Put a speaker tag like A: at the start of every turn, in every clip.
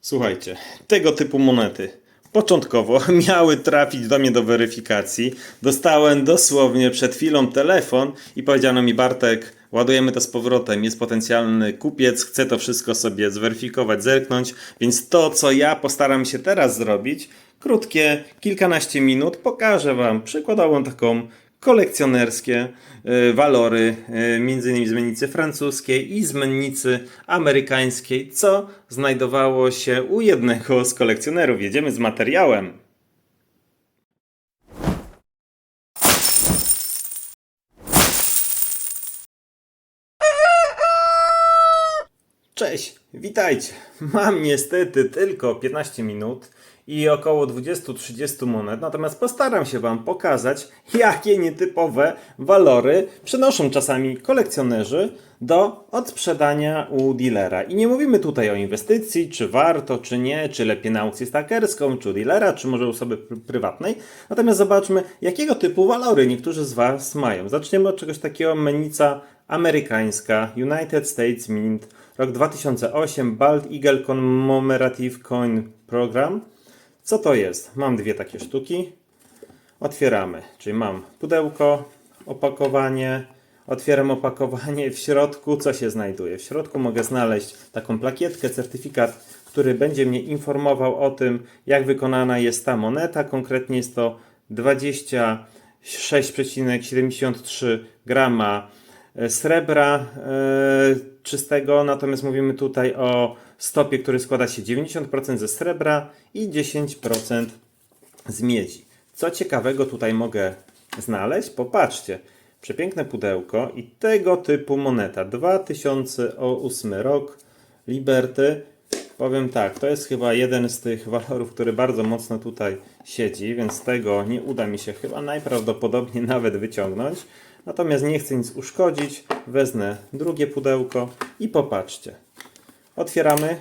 A: Słuchajcie, tego typu monety początkowo miały trafić do mnie do weryfikacji. Dostałem dosłownie przed chwilą telefon i powiedziano mi Bartek, ładujemy to z powrotem, jest potencjalny kupiec, chce to wszystko sobie zweryfikować, zerknąć, więc to co ja postaram się teraz zrobić, krótkie, kilkanaście minut, pokażę Wam przykładową taką kolekcjonerskie y, walory, między innymi z mennicy francuskiej i z mennicy amerykańskiej, co znajdowało się u jednego z kolekcjonerów. Jedziemy z materiałem. Cześć, witajcie. Mam niestety tylko 15 minut i około 20-30 monet, natomiast postaram się Wam pokazać, jakie nietypowe walory przynoszą czasami kolekcjonerzy do odsprzedania u dealera. I nie mówimy tutaj o inwestycji, czy warto, czy nie, czy lepiej na aukcję stakerską, czy u dealera, czy może osoby pr- prywatnej. Natomiast zobaczmy, jakiego typu walory niektórzy z Was mają. Zaczniemy od czegoś takiego, menica amerykańska, United States Mint, rok 2008, Bald Eagle Commemorative Coin Program. Co to jest? Mam dwie takie sztuki. Otwieramy, czyli mam pudełko, opakowanie. Otwieram opakowanie. W środku co się znajduje? W środku mogę znaleźć taką plakietkę, certyfikat, który będzie mnie informował o tym, jak wykonana jest ta moneta. Konkretnie jest to 26,73 grama srebra e, czystego, natomiast mówimy tutaj o stopie, który składa się 90% ze srebra i 10% z miedzi. Co ciekawego tutaj mogę znaleźć? Popatrzcie, przepiękne pudełko i tego typu moneta. 2008 rok, Liberty. Powiem tak, to jest chyba jeden z tych walorów, który bardzo mocno tutaj siedzi, więc tego nie uda mi się chyba najprawdopodobniej nawet wyciągnąć. Natomiast nie chcę nic uszkodzić, wezmę drugie pudełko i popatrzcie. Otwieramy.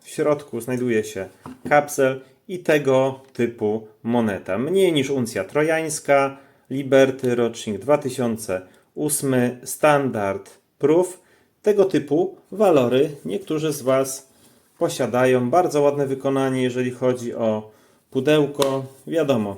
A: W środku znajduje się kapsel i tego typu moneta. Mniej niż uncja trojańska, Liberty rocznik 2008, standard proof. Tego typu walory niektórzy z Was posiadają. Bardzo ładne wykonanie, jeżeli chodzi o pudełko. Wiadomo,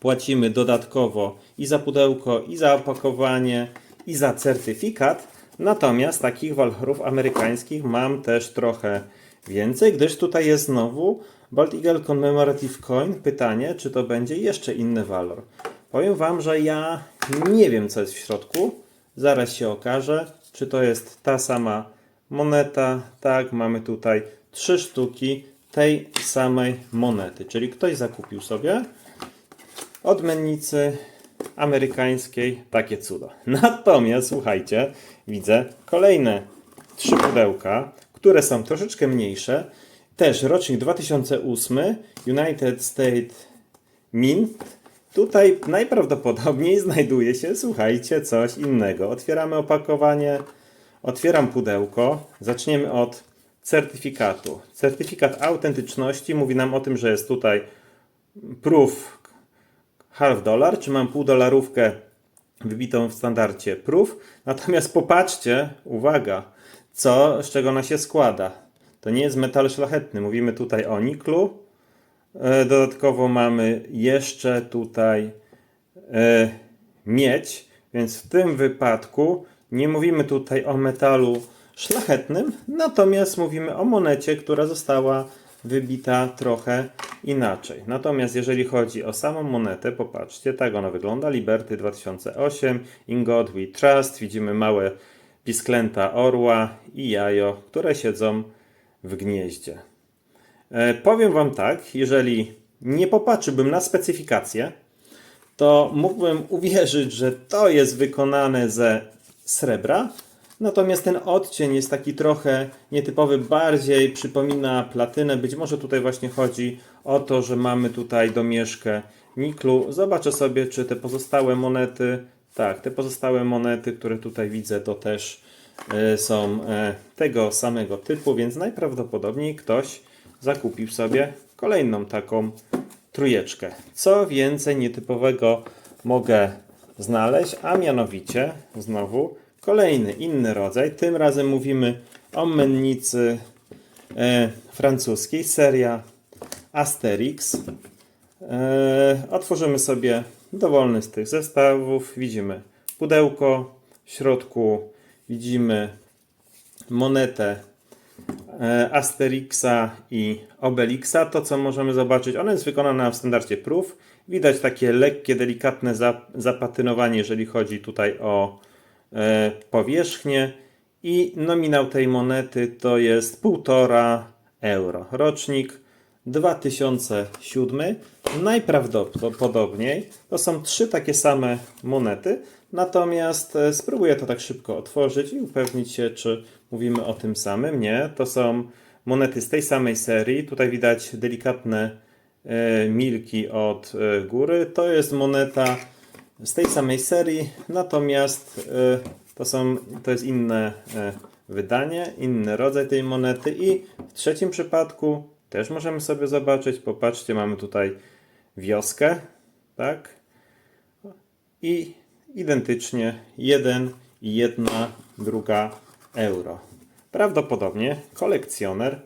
A: płacimy dodatkowo i za pudełko, i za opakowanie, i za certyfikat. Natomiast takich walorów amerykańskich mam też trochę więcej, gdyż tutaj jest znowu Bald Eagle Commemorative Coin. Pytanie, czy to będzie jeszcze inny walor. Powiem Wam, że ja nie wiem, co jest w środku. Zaraz się okaże, czy to jest ta sama moneta. Tak, mamy tutaj trzy sztuki tej samej monety. Czyli ktoś zakupił sobie od mennicy amerykańskiej takie cudo. Natomiast słuchajcie, widzę kolejne trzy pudełka, które są troszeczkę mniejsze. Też rocznik 2008 United States Mint. Tutaj najprawdopodobniej znajduje się, słuchajcie, coś innego. Otwieramy opakowanie, otwieram pudełko. Zaczniemy od certyfikatu. Certyfikat autentyczności mówi nam o tym, że jest tutaj proof half dollar, czy mam pół dolarówkę wybitą w standardzie proof. Natomiast popatrzcie, uwaga, co, z czego ona się składa. To nie jest metal szlachetny, mówimy tutaj o niklu. E, Dodatkowo mamy jeszcze tutaj e, miedź, więc w tym wypadku nie mówimy tutaj o metalu szlachetnym, natomiast mówimy o monecie, która została wybita trochę inaczej. Natomiast jeżeli chodzi o samą monetę, popatrzcie, tak ona wygląda. Liberty 2008, In God We Trust, widzimy małe pisklęta orła i jajo, które siedzą w gnieździe. E, powiem Wam tak, jeżeli nie popatrzyłbym na specyfikację, to mógłbym uwierzyć, że to jest wykonane ze srebra, natomiast ten odcień jest taki trochę nietypowy, bardziej przypomina platynę. Być może tutaj właśnie chodzi o to, że mamy tutaj domieszkę niklu. Zobaczę sobie, czy te pozostałe monety, tak, te pozostałe monety, które tutaj widzę, to też e, są e, tego samego typu, więc najprawdopodobniej ktoś zakupił sobie kolejną taką trójeczkę. Co więcej nietypowego mogę znaleźć, a mianowicie znowu kolejny inny rodzaj. Tym razem mówimy o mennicy e, francuskiej, seria Asterix. E, otworzymy sobie dowolny z tych zestawów. Widzimy pudełko, w środku widzimy monetę e, Asterixa i Obelixa. To, co możemy zobaczyć, ona jest wykonana w standardzie proof. Widać takie lekkie, delikatne za- zapatynowanie, jeżeli chodzi tutaj o powierzchnię. I nominał tej monety to jest 1,5 euro. Rocznik 2007. Najprawdopodobniej to są trzy takie same monety. Natomiast e, spróbuję to tak szybko otworzyć i upewnić się, czy mówimy o tym samym. Nie, to są monety z tej samej serii. Tutaj widać delikatne e, milki od e, góry. To jest moneta z tej samej serii, natomiast e, to, są, to jest inne e, wydanie, inny rodzaj tej monety i w trzecim przypadku też możemy sobie zobaczyć, popatrzcie, mamy tutaj wioskę, tak? I identycznie 1 i 1 druga euro. Prawdopodobnie kolekcjoner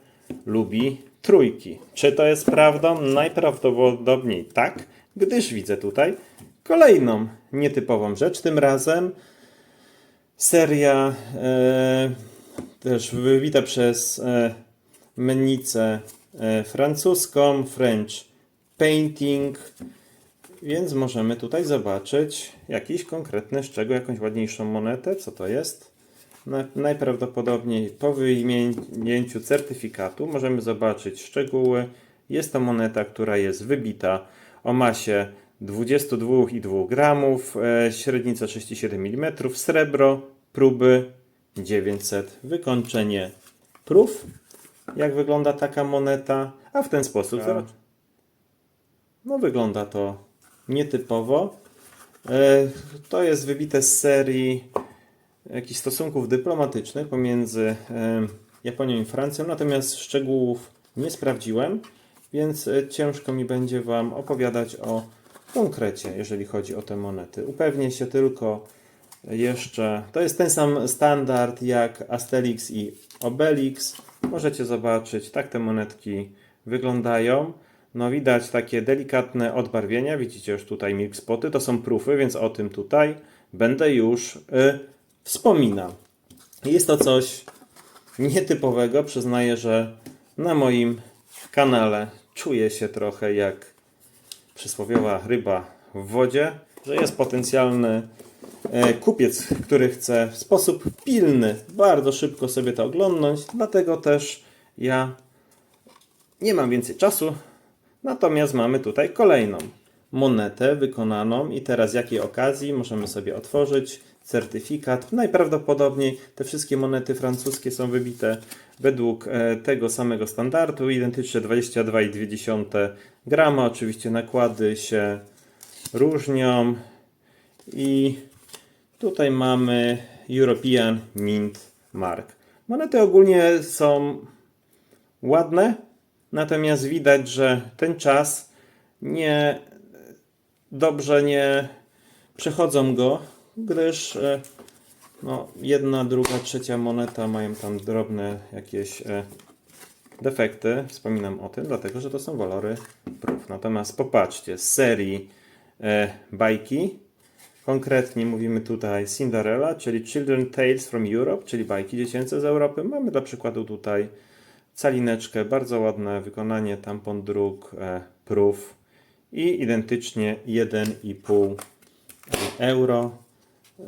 A: lubi trójki. Czy to jest prawdą? Najprawdopodobniej tak, gdyż widzę tutaj kolejną nietypową rzecz. Tym razem seria e, też wybita przez e, e, francuską, French Painting, więc możemy tutaj zobaczyć jakiś konkretny szczegół, jakąś ładniejszą monetę. Co to jest? Na, najprawdopodobniej po wyjęciu certyfikatu możemy zobaczyć szczegóły. Jest to moneta, która jest wybita o masie 22,2 gramów, e, średnica 37 mm, srebro, próby 900, wykończenie prób. Jak wygląda taka moneta? A w ten sposób. No wygląda to nietypowo. E, To jest wybite z serii jakichś stosunków dyplomatycznych pomiędzy e, Japonią i Francją, natomiast szczegółów nie sprawdziłem, więc ciężko mi będzie Wam opowiadać o konkrecie, jeżeli chodzi o te monety. Upewnię się tylko jeszcze, to jest ten sam standard jak Asterix i Obelix. Możecie zobaczyć, tak te monetki wyglądają. No widać takie delikatne odbarwienia, widzicie już tutaj milk spoty, to są prufy, więc o tym tutaj będę już y, wspominał. Jest to coś nietypowego, przyznaję, że na moim kanale czuję się trochę jak przysłowiowa ryba w wodzie, że jest potencjalny e, kupiec, który chce w sposób pilny, bardzo szybko sobie to oglądnąć, dlatego też ja nie mam więcej czasu, natomiast mamy tutaj kolejną monetę wykonaną i teraz jakiej okazji możemy sobie otworzyć certyfikat. Najprawdopodobniej te wszystkie monety francuskie są wybite według e, tego samego standardu, identycznie 22,2 grama. Oczywiście nakłady się różnią i tutaj mamy European Mint Mark. Monety ogólnie są ładne, natomiast widać, że ten czas nie dobrze nie przechodzą go, gdyż e, no, jedna, druga, trzecia moneta mają tam drobne jakieś e, defekty. Wspominam o tym, dlatego że to są walory prób. Natomiast popatrzcie, z serii e, bajki, konkretnie mówimy tutaj Cinderella, czyli Children Tales from Europe, czyli bajki dziecięce z Europy. Mamy dla przykładu tutaj calineczkę, bardzo ładne wykonanie, tampon dróg, e, prób i identycznie 1,5 euro.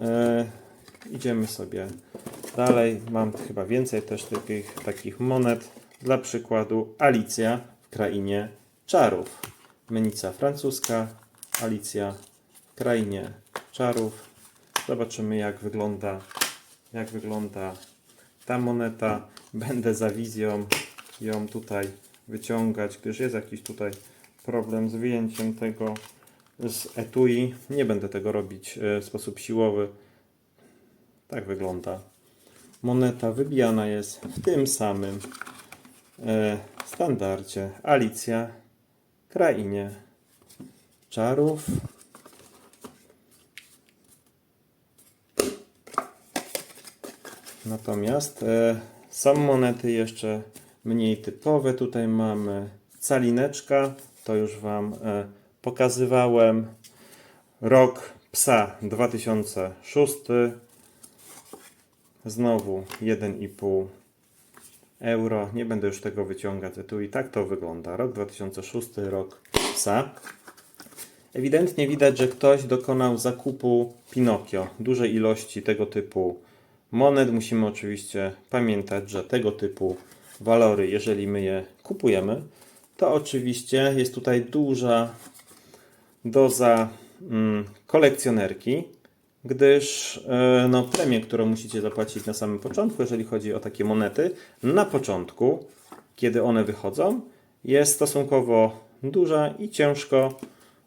A: E, idziemy sobie dalej. Mam chyba więcej też takich, takich monet. Dla przykładu Alicja w krainie czarów. Menica francuska, Alicja w krainie czarów. Zobaczymy jak wygląda, jak wygląda ta moneta. Będę za wizją ją tutaj wyciągać, gdyż jest jakiś tutaj problem z wyjęciem tego z etui. Nie będę tego robić e, w sposób siłowy. Tak wygląda. Moneta wybijana jest w tym samym e, standardzie. Alicja, krainie czarów. Natomiast e, są monety jeszcze mniej typowe. Tutaj mamy calineczka, to już Wam e, pokazywałem. Rok psa 2006. Znowu 1,5 euro. Nie będę już tego wyciągać. Tu i tak to wygląda. Rok 2006, rok psa. Ewidentnie widać, że ktoś dokonał zakupu Pinokio, dużej ilości tego typu monet. Musimy oczywiście pamiętać, że tego typu walory, jeżeli my je kupujemy, to oczywiście jest tutaj duża doza mm, kolekcjonerki, gdyż e, no, premię, którą musicie zapłacić na samym początku, jeżeli chodzi o takie monety, na początku, kiedy one wychodzą, jest stosunkowo duża i ciężko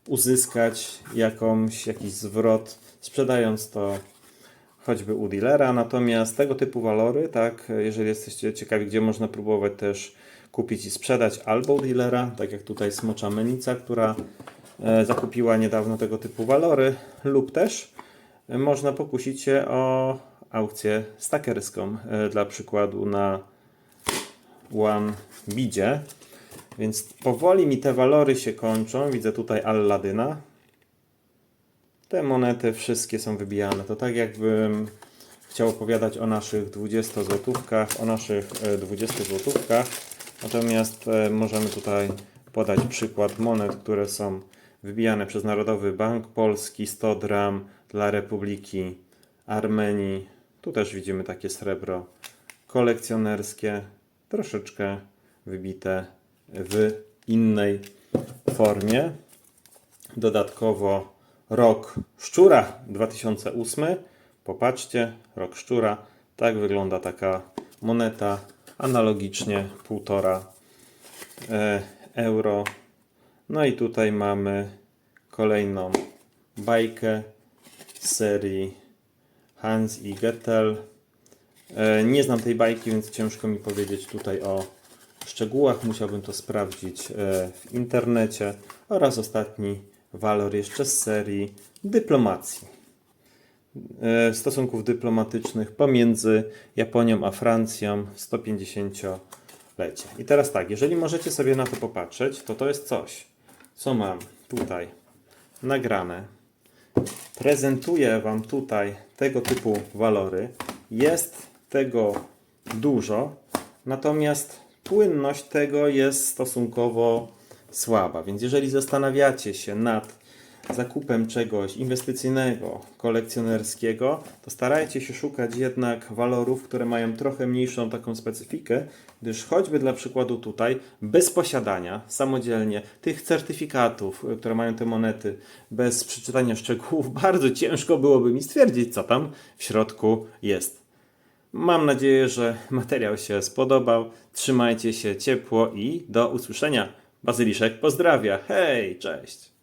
A: uzyskać jakąś, jakiś zwrot, sprzedając to choćby u dealera. Natomiast tego typu walory, tak, jeżeli jesteście ciekawi, gdzie można próbować też kupić i sprzedać albo u dealera, tak jak tutaj Smocza Menica, która zakupiła niedawno tego typu walory, lub też e, można pokusić się o aukcję stakerską, e, dla przykładu na One Bidzie. Więc powoli mi te walory się kończą. Widzę tutaj Alladyna. Te monety wszystkie są wybijane. To tak jakbym chciał opowiadać o naszych 20 złotówkach, o naszych e, 20 złotówkach. Natomiast e, możemy tutaj podać przykład monet, które są wybijane przez Narodowy Bank Polski, 100 dram dla Republiki Armenii. Tu też widzimy takie srebro kolekcjonerskie, troszeczkę wybite w innej formie. Dodatkowo rok szczura 2008. Popatrzcie, rok szczura. Tak wygląda taka moneta. Analogicznie 1,5 e, euro. No i tutaj mamy kolejną bajkę z serii Hans i Gettel. E, Nie znam tej bajki, więc ciężko mi powiedzieć tutaj o szczegółach. Musiałbym to sprawdzić e, w internecie. Oraz ostatni walor jeszcze z serii dyplomacji. E, Stosunków dyplomatycznych pomiędzy Japonią a Francją 150-lecie. I teraz tak, jeżeli możecie sobie na to popatrzeć, to to jest coś, co mam tutaj nagrane. Prezentuję Wam tutaj tego typu walory. Jest tego dużo, natomiast płynność tego jest stosunkowo słaba. Więc jeżeli zastanawiacie się nad zakupem czegoś inwestycyjnego, kolekcjonerskiego, to starajcie się szukać jednak walorów, które mają trochę mniejszą taką specyfikę, gdyż choćby dla przykładu tutaj, bez posiadania samodzielnie tych certyfikatów, które mają te monety, bez przeczytania szczegółów, bardzo ciężko byłoby mi stwierdzić, co tam w środku jest. Mam nadzieję, że materiał się spodobał. Trzymajcie się ciepło i do usłyszenia. Bazyliszek pozdrawia. Hej, cześć!